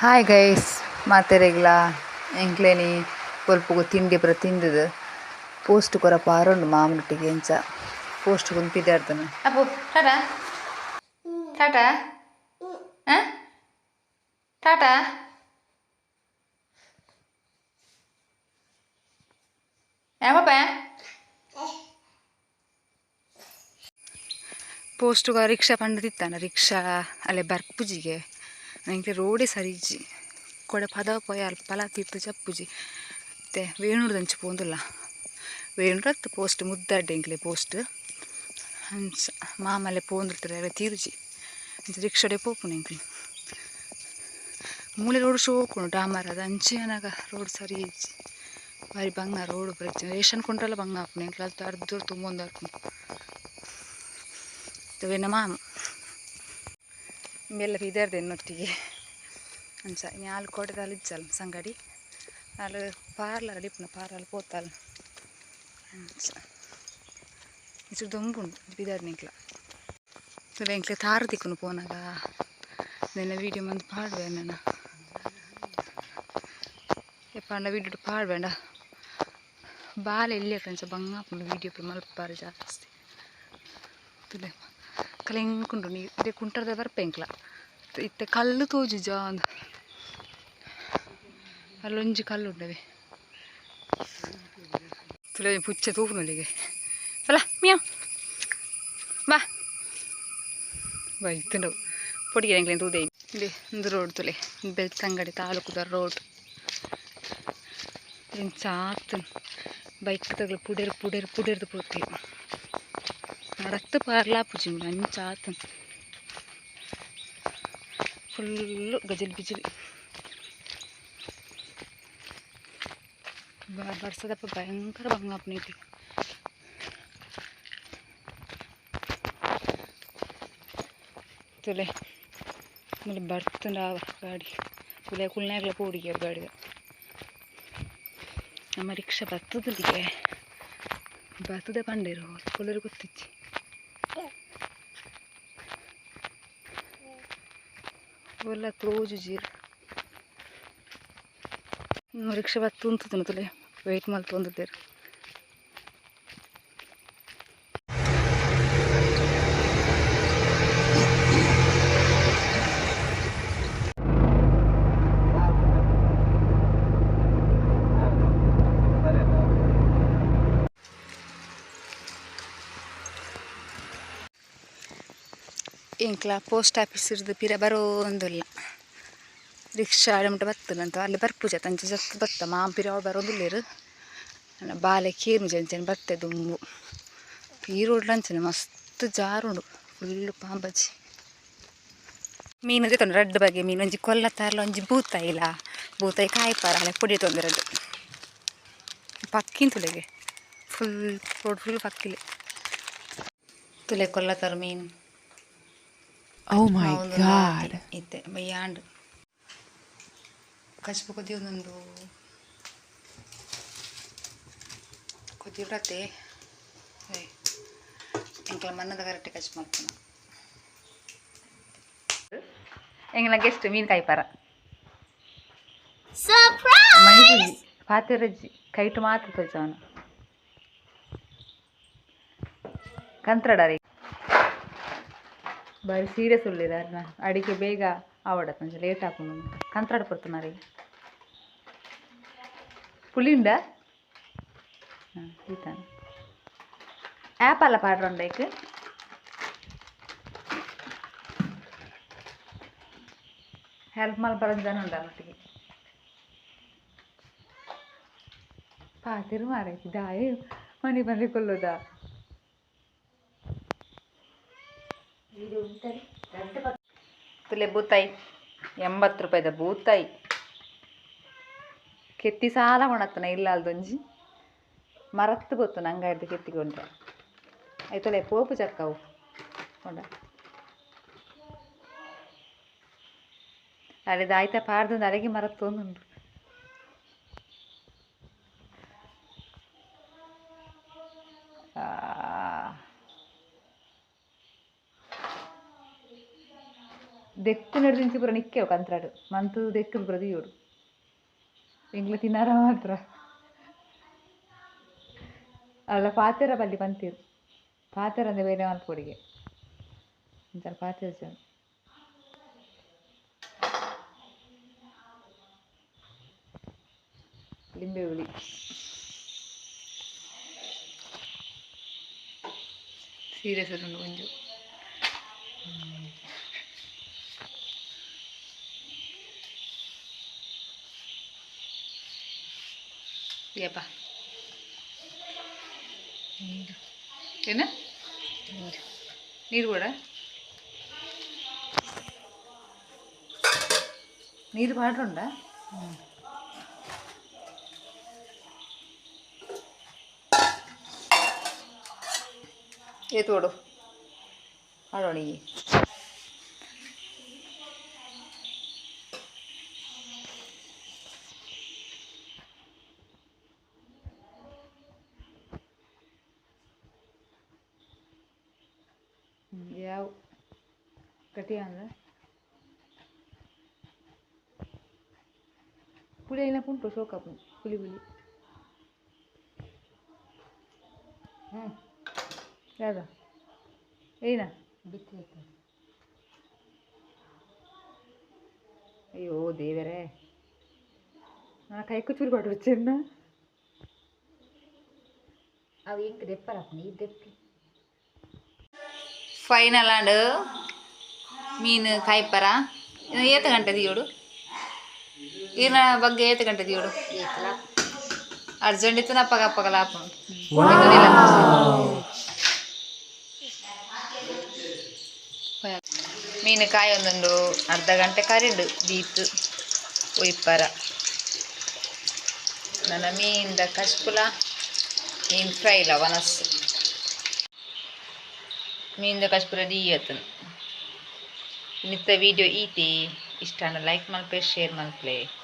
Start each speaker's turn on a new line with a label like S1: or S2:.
S1: Hi guys ಮಾತೆರೆಗ್ಲ ಎಂಕ್ಲೇನಿ ಕೊಲ್ಪುಗು ತಿಂಡಿ ಪೂರ ತಿಂದದು post ಕೊರ ಪಾರೊಂಡು ಮಾಮನೊಟ್ಟಿಗೆ ಎಂಚ. ಪೋಸ್ಟ್ ಕುಂಪಿದ್ದಾಡ್ತಾನೆ ಅಪ್ಪು ಟಾಟಾ? ಟಾಟಾ? ಹಾಂ? ಟಾಟಾ? ಯಾವಪ್ಪ? ಪೋಸ್ಟ್ಗ ರಿಕ್ಷಾ ಪಂಡದಿತ್ತಾನ ರಿಕ್ಷಾ ಅಲ್ಲೇ ಬರ್ಪುಜಿಗೆ ನನಗೆ ರೋಡೇ ಸರಿಜಿ ಕೊಡೆ ಪದ ಪೋಯ ಪಲ ತೀರ್ಥ ಚಪ್ಪುಜಿ. ಮತ್ತೆ ವೇಣುಡ್ದಂಚು ಪೋಂದುಲ್ಲ. ವೇಣುಡತ್ತು ಪೋಸ್ಟ್ ಮುದ್ದಾಡ್ಡೆ ಎಂಕ್ಲೆ ಪೋಸ್ಟ್. ಹಂಚ ಮಾಮಲೆ ಪೋಂದಿರ್ತಾರೆ ತೀರುಜಿ. ಅಂಚ ರಿಕ್ಷಾಡೆ ಪೋಪುನ ಎಂಕ್ಲೆ ಮೂಲೆ ರೋಡ್ ಶೋಕುಣು ಡಾಮರ್ ಅದು ಹಂಚಿ ಅನಾಗ ರೋಡ್ ಸರಿ ಇಜ್ಜಿ. ಬಾರಿ ಬಂಗ ರೋಡ್ ಬ್ರಿಜ್ ರೇಷನ್ ಕೊಂಡ್ರಲ್ಲ ಬಂಗ ಹಾಪುನ ಎಂಕ್ಲೆ ಅದು ಅರ್ಧ ತುಂಬೊಂದು ಒಂದು ತವೇನ ಮಾಮ ಮೆಲ್ಲ ಇದಾರ್ದೆ ಎನ್ನೊಟ್ಟಿಗೆ ಅಂಚ ನಾಲ್ ಕೋಟೆದಲ್ಲಿ ಇಜ್ಜಲ್ ಸಂಗಡಿ. ಅಲ್ಲಿ ಪಾರ್ಲರ್ ಅಡಿಪುನ ಪಾರ್ಲರ್ ಪೋತಾಲ್. ಅಂಚ ಇಷ್ಟು ದೊಂಬುಂಡು ಬಿದಾರ್ ನಿಂಕ್ಲ. ತುಲೆ ಎಂಕ್ಲೆ ತಾರು ತಿಕ್ಕುನು ಪೋನಾಗ ನಿನ್ನ ವೀಡಿಯೋ ಮಂದು ಪಾಡ್ವೆ ನನ್ನ ಎಪ್ಪಾಂಡ ವೀಡಿಯೋ ಪಾಡ್ಬೇಡ ಬಾಲೆ ಎಲ್ಲಿ ಕಂಚ ಬಂಗಾಪುಂಡು ವೀಡಿಯೋ ಮಲ್ಪಾರು ಜಾಸ್ತಿ. ತುಲೆ ಕಲೆಂಕುಂಡು ನೀ ಇದೇ ಕುಂಟರದ ಬರ್ಪೆಂಕ್ಲ ಇತ್ತೆ ಕಲ್ಲು ತೋಜು ಜಾಂದ್ ಅಲ್ಲೊಂಜಿ ಕಲ್ಲು ಉಂಡವೆ ತುಲೆ ಪುಚ್ಚೆ ತೂಪುನಲ್ಲಿಗೆ ಅಲ್ಲ ಮಿಯಾವ್ ಬಾ. ಬಾ ಇತ್ತು ಪೊಡಿಗೆ ಎಂಕ್ಲೆ ತೂದೆ ಇಲ್ಲಿ ಒಂದು ರೋಡ್ ತುಲೆ. ಬೆಳ್ತಂಗಡಿ ತಾಲೂಕುದ road. Chhath bike ತಗಲು ಪುಡೇರು ಪುಡೇರು ಪುಡೇರ್ದು ಪೋತಿ നടത്ത് പാർലാപ്പുജി അഞ്ചാത്തും full ഗജൽ Bijil ಬರ್ಸದಪ್ಪ ಭಯಂಕರ ಬಂಗಾಪನೈತಿ ತುಲೆ ಆಮೇಲೆ ಬರ್ತಂಡ ಗಾಡಿ ತುಲೆ ಕುಳ್ನಾಗ್ಲ ಪೋಡಿಗೆ ಗಾಡಿದ ನಮ್ಮ ರಿಕ್ಷಾ ಬರ್ತದಲ್ಲಿಗೆ ಬರ್ತದೆ ಪಂಡೇರು ಕೊಲ್ಲರು ಗೊತ್ತಿಚ್ಚಿ ಒಲ್ಲ ಕ್ಲೋಜ್ ಜೀರ್. ರಿಕ್ಷಾ ಬತ್ತು ಉಂತದನು ತುಲೆ. ವೆಯ್ಟ್ ಮಲ್ತು ಒಂದಿದ್ದೇರು ಇಂಕ್ಲ ಪೋಸ್ಟ್ ಆಫೀಸ್ ಇರ್ದು ಪಿರ ಬರೋಂದಿಲ್ಲ. ರಿಕ್ಷಾ ಆಡಮಟ ಬತ್ತದಂತ ಅಲ್ಲಿ ಬರ್ಪುಜ ತಂಚೆ ಜತ್ ಬತ್ತ ಮಾ ಪಿರ ಅವಳು ಬರೋದಿಲ್ಲೇರು ಬಾಲೆ ಕೀರ್ಮು ಜಂಚನೆ ಬತ್ತೆ ದುಂಬು. ಈ ರೋಡ್ಲಂಚನೆ ಮಸ್ತ್ ಜಾರುಂಡು ಫುಲ್ಲು ಪಾಂಬಜಿ. ಮೀನು ತೆತ್ತೊಂಡು ರಡ್ಡು ಬಗೆ ಮೀನು ಒಂಜಿ ಕೊಲ್ಲ ತರಲ ಒಂಜಿ ಬೂತಾಯಿಲ ಬೂತಾಯಿ ಕಾಯಿಪಾರ ಅಲ್ಲ ಪುಡಿ ತೊಂದಿರದು ಪಕ್ಕಿನ ತುಲೆಗೆ. Full full ಪಕ್ಕಿಲೆ. ತುಲೆ ಕೊಲ್ಲ ತರ ಮೀನು.
S2: Oh my god.
S1: ಇತ್ತೆ ಬಯ್ಯಾಂಡು ಕಚ್ಪು ಕೊದಿಯೋದೊಂದು ಕೊದಿವ್ರತೆ ಎಂಕಲ ಮನ್ನದ ಕರೆಕ್ಟ್ ಕಚ್ ಮಾಡ್ತಾನ ಎಂಗ್ಲ ಗೆಸ್ಟ್ ಮೀನು ಕಾಯ್ಪಾರ. ಮೈಸೂರಿ ಪಾತಿರಜ್ಜಿ ಕೈಟು ಮಾತ್ರ ತೋಜವನು ಕಂತ್ರಡರಿ. ಬಾರಿ ಸೀರಿಯಸ್ ಉಳ್ಳಿದಾರ ಅಡಿಗೆ ಬೇಗ ಆವಡತ್ ಮಂಚ ಲೇಟ್ ಹಾಕೊಂಡು ಕಂತ್ರಾಡ ಪಡ್ತಾನಾರಿ ಪುಳಿ ಉಂಡ ಹಾಂ ಈತಾನ ಆ್ಯಪ್ ಅಲ್ಲ ಪಾಡ್ರೊಂಡೈಕ್ ಹೆಲ್ಪ್ ಮಲ್ಪರಂಜನ ಉಂಡ ಮಟ್ಟಿಗೆ ಪಾತಿರು ಮಾರೈತಿ ತುಲೆ ಬೂತಾಯಿ, ಎಂಬತ್ತು ರೂಪಾಯಿದ ಬೂತಾಯಿ. ಕೆತ್ತಿ ಸಾಲ ಕೊಣತ್ತನ ಇಲ್ಲ ಅಲ್ದೊಂಜಿ ಮರತ್ತು ಗೊತ್ತು ನಂಗೆ ಹಿಡ್ದು ಕೆತ್ತಿಕೊಂಡ್ರೆ ಆಯ್ತಲ್ಲ, ಪೋಪು ಚಕ್ಕವು. ಕೊಂಡ ಅಲ್ಲಿದ ಆಯ್ತಾ ಪಾಡ್ದು ಅಡಗಿ ಮರತ್ತು ಒಂದುಂಟು. ದೆಕ್ಕು ನಡೆದಿಂಚಿ ಪೂರ ನಿಕ್ಕೆವು ಕಂತ್ರಾಡು ಮಂತು ದೆಕ್ಕದು ಪೂರ ದಿಯೋಡು ಎಂಗ್ಲ ತಿನ್ನಾರ ಮಾತ್ರ ಅಲ್ಲ ಪಾತೆರ ಬಲ್ಲಿ ಪಂತೀರು ಪಾತೆರ ಅಂದ್ರೆ ಬೇರೆ ಮಲ್ಪೊಡಿಗೆ ಒಂಥರ ಪಾತೆರ ಲಿಂಬೆ ಹುಳಿ ಸೀರಿಯಸ್ ಉಂಟು ಒಂಜು ಯಪ್ಪ ಏನ ನೀರು ಕೂಡ ನೀರು ಪಾಡ್ರುಂಡ ಏತೋಡು ಆಡೋಣಿಗೆ ಯಾವ ಕಟಿ ಅಂದ್ರೆ ಪುಳಿ అయినా ಪುಂಟು ಸೋಕಾಪು ಪುಳಿ ಪುಳಿ ಹ್ಞೂ ಯಾವ್ದು ಏನ ಅಯ್ಯೋ ದೇವರೇ ನಾ ಕೈ ಕುಚ್ಚೂರು ಪಾಡು ಚೆನ್ನ
S3: అవి ఇంక తెప్పరా నీ తెప్పి
S1: ಫೈನಲ್ ಆಂಡ್ ಮೀನ್ ಕಾಯಿಪರ ಏತ ಗಂಟೆ ಇವಡು ಇನ್ನ ಬಗ್ಗೆ ಏತ ಗಂಟೆ
S3: ಇವಡು
S1: ಅರ್ಜೆಂಟ್ ಇತ್ತು ಅಪ್ಪಗ ಅಪ್ಪಗಲ ಅಪ್ಪ ಮೀನು ಕಾಯಿ ಒಂದೊಂದು ಅರ್ಧ ಗಂಟೆ ಕರಿಡು ದೀತು ಒಯ್ಪರ ನನ್ನ ಮೀನಿಂದ ಕಶ್ಪುಲ ಮೀನ್ ಫ್ರೈ ಲವನಸ್ಸು ಮೀನಿಂದ ಕಶ್ಪುಲ ದೀಯತ್ತು ನಿತ್ತ ವಿಡಿಯೋ ಈತಿ ಇಷ್ಟ ಲೈಕ್ ಮಲ್ಪೆ ಶೇರ್ ಮಲ್ಪೆ